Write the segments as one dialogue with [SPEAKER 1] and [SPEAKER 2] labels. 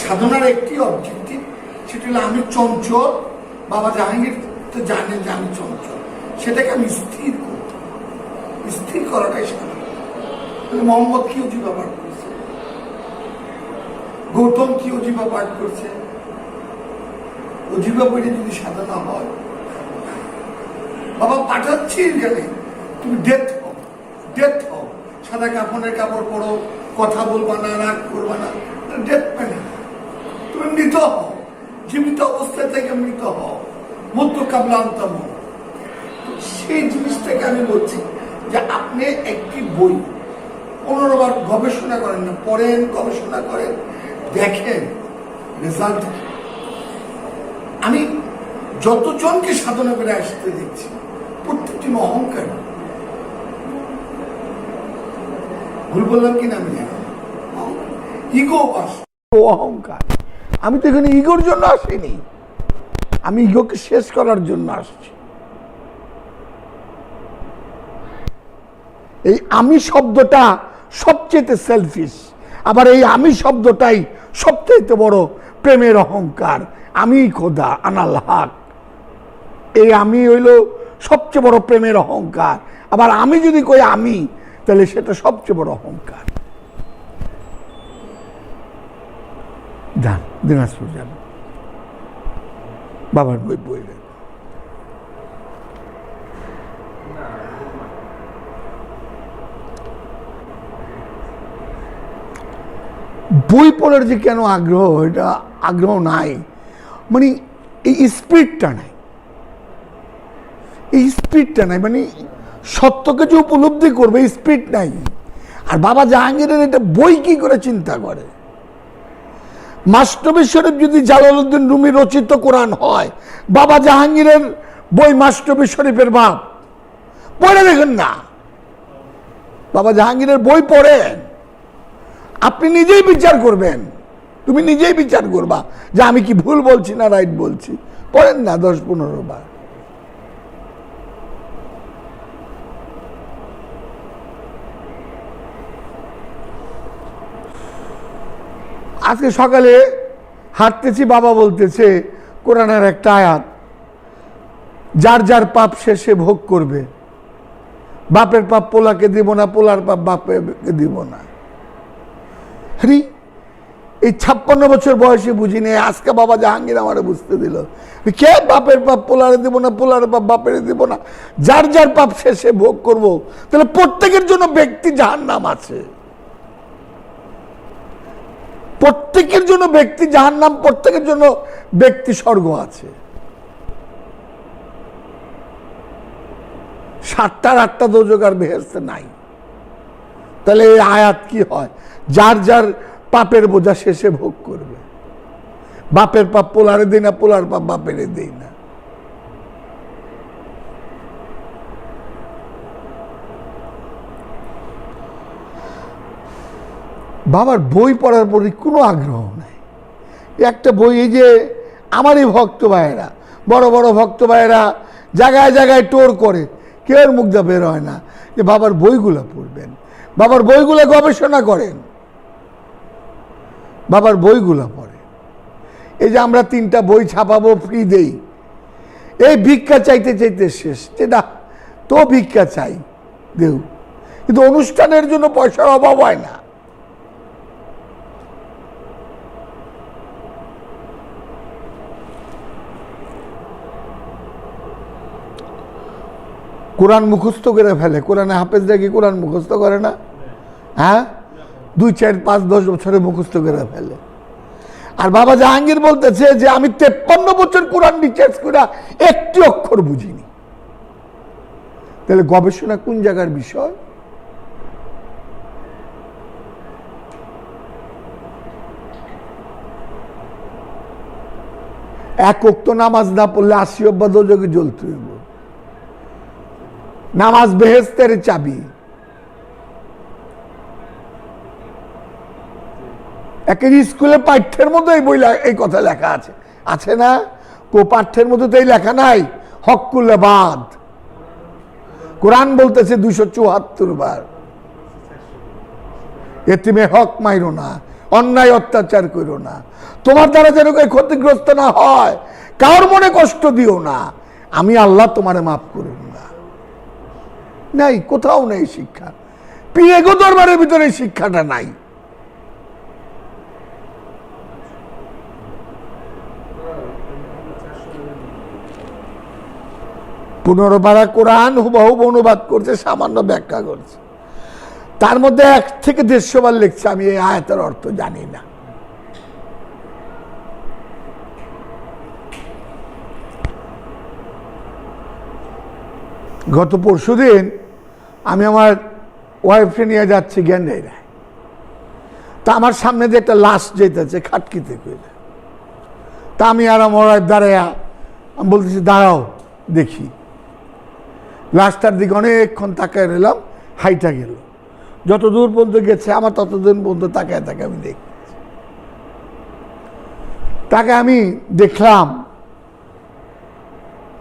[SPEAKER 1] সাধনার একটি অবজেক্টিভ সেটা হলো আমি চঞ্চল, বাবা জাহাঙ্গীর তো জানেন যে আমি চঞ্চল। সেটাকে আমি স্থির করব। স্থির করাটাই সাধনা। মোহাম্মদ কি অজিবা পাঠ করছে? গৌতম কি অজিবা পাঠ করছে? অজিবা পড়ে যদি সাধনা হয়, বাবা পাঠাচ্ছি গেলে তুমি ডেথ হও ডেথ হও। সাদা কাপড়ের কাপড় পরো, কথা বলবা না, রাগ করবা না ডেথ তুমি মৃত হও। জীবিত অবস্থায় থেকে মৃত হও। মধ্য কাবলান্তম সেই জিনিসটাকে আমি বলছি যে আপনি একটি বই পনেরো বার গবেষণা করেন না, পড়েন, গবেষণা করেন, দেখেন রেজাল্ট আমি যতজনকে সাধনা করে আসতে দেখছি, প্রত্যেকটি অহংকার। ভুল বললাম কিনা আমি ইগো
[SPEAKER 2] অহংকার। আমি তো এখানে ইগোর জন্য আসিনি। আমি ইগোকে শেষ করার জন্য আসছি। এই আমি শব্দটা সবচেয়ে সেলফিশ আবার এই আমি শব্দটাই সবচেয়ে বড় প্রেমের অহংকার। আমি খোদা, আনাল হাক। এই আমি হইল সবচেয়ে বড় প্রেমের অহংকার। আবার আমি যদি কই আমি, তাহলে সেটা সবচেয়ে বড় অহংকার। যান দিনাজপুর যান বাবার বই বইলেন বই পড়ার যে কেন আগ্রহ, এটা আগ্রহ নাই। মানে এই স্পিডটা নাই। এই স্পিডটা নাই মানে সত্যকে যে উপলব্ধি করবে স্পিড নাই। আর বাবা জাহাঙ্গীরের এটা বই কি করে চিন্তা করে? মাস্টবি শরীফ যদি জালালউদ্দিন রুমি রচিত কোরআন হয়, বাবা জাহাঙ্গীরের বই মাস্টবী শরীফের বাপ। পড়ে দেখেন না। বাবা জাহাঙ্গীরের বই পড়েন। আপনি নিজেই বিচার করবেন। তুমি নিজেই বিচার করবা যে আমি কি ভুল বলছি না রাইট বলছি। পড়েন না দশ পনেরো বার। আজকে সকালে হাঁটতেছি, বাবা বলতেছে, কোরআনের একটা আয়াত, যার যার পাপ শেষে ভোগ করবে। বাপের পাপ পোলাকে দিব না, পোলার পাপ বাপকে দিব না। হরি এই ছাপ্পান্ন বছর বয়সে বুঝি বুঝিনি আজকে বাবা জাহাঙ্গীর আমার বুঝতে দিল। কে বাপের পাপ পোলারে দিব না, পোলার পাপ বাপের দিব না? যার যার পাপ শেষে ভোগ করব। তাহলে প্রত্যেকের জন্য ব্যক্তি যাহার নাম আছে। প্রত্যেকের জন্য ব্যক্তি যাহার নাম প্রত্যেকের জন্য ব্যক্তি স্বর্গ আছে। সাতটার আটটা দোজক আর বেহেস্তে নাই। তাহলে এই আয়াত কি হয়? যার যার পাপের বোঝা শেষে ভোগ করবে। বাপের পাপ পোলারে দিই না, পোলার পাপ বাপেরে দিই না। বাবার বই পড়ার প্রতি কোনো আগ্রহ নাই। একটা বই এই যে, আমারই ভক্ত ভাইয়েরা, বড় বড় ভক্ত ভাইয়েরা জায়গায় জায়গায় টোর করে, কেউ মুখ দিয়ে বের হয় না যে বাবার বইগুলো পড়বেন, বাবার বইগুলো গবেষণা করেন, বাবার বইগুলো পড়ে। এই যে আমরা তিনটা বই ছাপাবো, ফ্রি দেই। এই ভিক্ষা চাইতে চাইতে শেষ যেটা তো ভিক্ষা চাই, দেউ। কিন্তু অনুষ্ঠানের জন্য পয়সার অভাব হয় না। কোরআন মুখস্থ করে ফেলে। কোরআনে হাফেজরা কি কোরআন মুখস্থ করে না? হ্যাঁ? দুই, চার, পাঁচ, দশ বছরে মুখস্থ করে ফেলে। আর বাবা জাহাঙ্গীর বলতেছে যে, আমি তেপ্পান্ন বছর কোরআন রিচার্জ করে একটি অক্ষর বুঝিনি। তাহলে গবেষণা কোন জায়গার বিষয়? এক অক্ত নামাজ না পড়লে আশি অব্বা দোজকে জ্বলতে হইব। নামাজ বেহেস্তের চাবি। একের স্কুলে পাঠ্যের মধ্যে এই বই এই কথা লেখা আছে। আছে না? কো পাঠ্যের মধ্যে তো এই লেখা নাই। হকুলে বাদ কোরআন বলতেছে দুশো চুয়াত্তর বার। এতিমে হক মাইরো না, অন্যায় অত্যাচার করো না। তোমার দ্বারা যেন ক্ষতিগ্রস্ত না হয় কার মনে কষ্ট দিও না। আমি আল্লাহ তোমারে মাফ করব নাই, কোথাও নেই শিক্ষা। পিএগো দরবারের ভিতরে শিক্ষাটা নাই। পুনর্বারা কোরআন হুবহু অনুবাদ করছে, সামান্য ব্যাখ্যা করছে। তার মধ্যে এক থেকে দেড়শো বার লিখছে, আমি এই আয়াতের অর্থ জানি না। গত পরশুদিন আমি আমার ওয়াইফকে নিয়ে যাচ্ছি গ্যান্ডাইরায় তা আমার সামনে দিয়ে একটা লাশ যেতেছে খাটকিতে করে তা আমি আর আমার ওয়াইফ দাঁড়াইয়া, আমি বলতেছি, দাঁড়াও, দেখি। লাশটার দিকে অনেকক্ষণ তাকায় নিলাম হাইটা গেল। যত দূর পর্যন্ত গেছে, আমার ততদিন পর্যন্ত তাকায় তাকে আমি দেখি। তাকে আমি দেখলাম।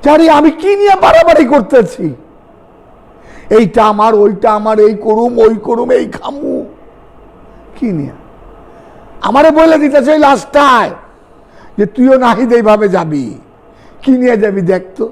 [SPEAKER 2] জানি আমি কি নিয়ে বাড়াবাড়ি করতেছি? এইটা আমার, ওইটা আমার, এই করুম, ওই করুম, এই খামু। কি নিয়ে? আমারে বলে দিতেছে ওই লাস্টায় যে তুইও নাহিদ এইভাবে যাবি। কি নিয়ে যাবি দেখ তো।